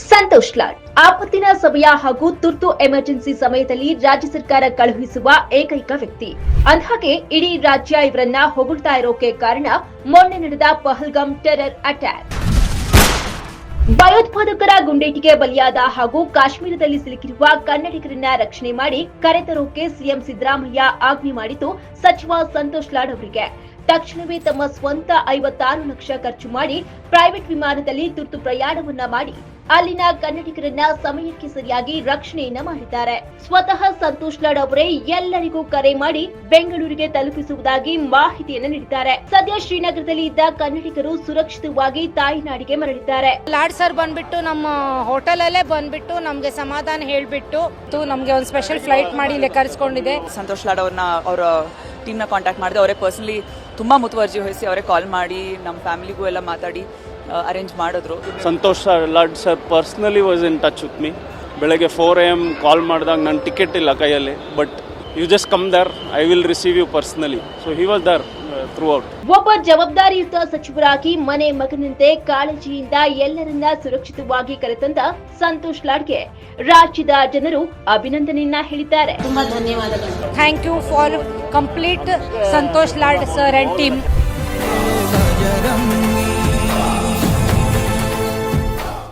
ಸಂತೋಷ್ ಲಾಡ್. ಆಪತ್ತಿನ ಸಮಯ ಹಾಗೂ ತುರ್ತು ಎಮರ್ಜೆನ್ಸಿ ಸಮಯದಲ್ಲಿ ರಾಜ್ಯ ಸರ್ಕಾರ ಕಳುಹಿಸುವ ಏಕೈಕ ವ್ಯಕ್ತಿ. ಅಂದ್ಹಾಗೆ, ಇಡೀ ರಾಜ್ಯ ಇವರನ್ನ ಹೊಗಳ್ತಾ ಇರೋಕೆ ಕಾರಣ ಮೊನ್ನೆ ನಡೆದ ಪಹಲ್ಗಾಮ್ ಟೆರರ್ ಅಟ್ಯಾಕ್. ಭಯೋತ್ಪಾದಕರ ಗುಂಡೇಟಿಗೆ ಬಲಿಯಾದ ಹಾಗೂ ಕಾಶ್ಮೀರದಲ್ಲಿ ಸಿಲುಕಿರುವ ಕನ್ನಡಿಗರನ್ನ ರಕ್ಷಣೆ ಮಾಡಿ ಕರೆತರೋಕೆ ಸಿಎಂ ಸಿದ್ದರಾಮಯ್ಯ ಆಜ್ಞೆ ಮಾಡಿದ್ದು ಸಚಿವ ಸಂತೋಷ್ ಲಾಡ್ ಅವರಿಗೆ. ತಕ್ಷಣವೇ ತಮ್ಮ ಸ್ವಂತ ಐವತ್ತಾರು ಲಕ್ಷ ಖರ್ಚು ಮಾಡಿ ಪ್ರೈವೇಟ್ ವಿಮಾನದಲ್ಲಿ ತುರ್ತು ಪ್ರಯಾಣವನ್ನ ಮಾಡಿ. ಅಲ್ಲಿನ ಕನ್ನಡಿಗರನ್ನ ಸಮಯಕ್ಕೆ ಸರಿಯಾಗಿ ರಕ್ಷಣೆಯನ್ನ ಮಾಡಿದ್ದಾರೆ. ಸ್ವತಃ ಸಂತೋಷ್ ಲಾಡ್ ಅವರೇ ಎಲ್ಲರಿಗೂ ಕರೆ ಮಾಡಿ ಬೆಂಗಳೂರಿಗೆ ತಲುಪಿಸುವುದಾಗಿ ಮಾಹಿತಿಯನ್ನು ನೀಡಿದ್ದಾರೆ. ಸದ್ಯ ಶ್ರೀನಗರದಲ್ಲಿ ಇದ್ದ ಕನ್ನಡಿಗರು ಸುರಕ್ಷಿತವಾಗಿ ತಾಯಿನಾಡಿಗೆ ಮರಳಿದ್ದಾರೆ. ಲಾಡ್ ಸರ್ ಬಂದ್ಬಿಟ್ಟು ನಮ್ಮ ಹೋಟೆಲ್ ಅಲ್ಲೇ ಬಂದ್ಬಿಟ್ಟು ನಮ್ಗೆ ಸಮಾಧಾನ ಹೇಳ್ಬಿಟ್ಟು ನಮಗೆ ಒಂದು ಸ್ಪೆಷಲ್ ಫ್ಲೈಟ್ ಮಾಡಿ ಇಲ್ಲಿ ಕರೆಸ್ಕೊಂಡಿದೆ. ಸಂತೋಷ್ ಲಾಡ್ ಅವ್ರನ್ನ ಅವರ ಟೀಮ್ನ ಕಾಂಟ್ಯಾಕ್ಟ್ ಮಾಡಿದೆ. ಅವರೇ ಪರ್ಸನಲಿ ತುಂಬಾ ಮುತುವರ್ಜಿ ವಹಿಸಿ ಅವರೇ ಕಾಲ್ ಮಾಡಿ ನಮ್ಮ ಫ್ಯಾಮಿಲಿಗೂ ಎಲ್ಲ ಮಾತಾಡಿ ಅರೇಂಜ್ ಮಾಡಿದ್ರು. Santosh sir Lad sir personally was in touch with me ಬೆಳಗ್ಗೆ ಫೋರ್ ಎ ಎಂ ಕಾಲ್ ಮಾಡಿದಾಗ ನನ್ನ ಟಿಕೆಟ್ ಇಲ್ಲ ಕೈಯಲ್ಲಿ but you just come there I will receive you personally so he was there throughout ಒಬ್ಬ ಜವಾಬ್ದಾರಿಯುತ ಸಚಿವರಾಗಿ ಮನೆ ಮಗನಂತೆ ಕಾಳಜಿಯಿಂದ ಎಲ್ಲರನ್ನ ಸುರಕ್ಷಿತವಾಗಿ ಕರೆತಂದ ಸಂತೋಷ್ ಲಾಡ್ಗೆ. ರಾಜ್ಯದ ಜನರು ಅಭಿನಂದನೆಯನ್ನ ಹೇಳಿದ್ದಾರೆ. ತುಂಬಾ ಧನ್ಯವಾದಗಳು. Thank you for complete Santosh Lad sir and team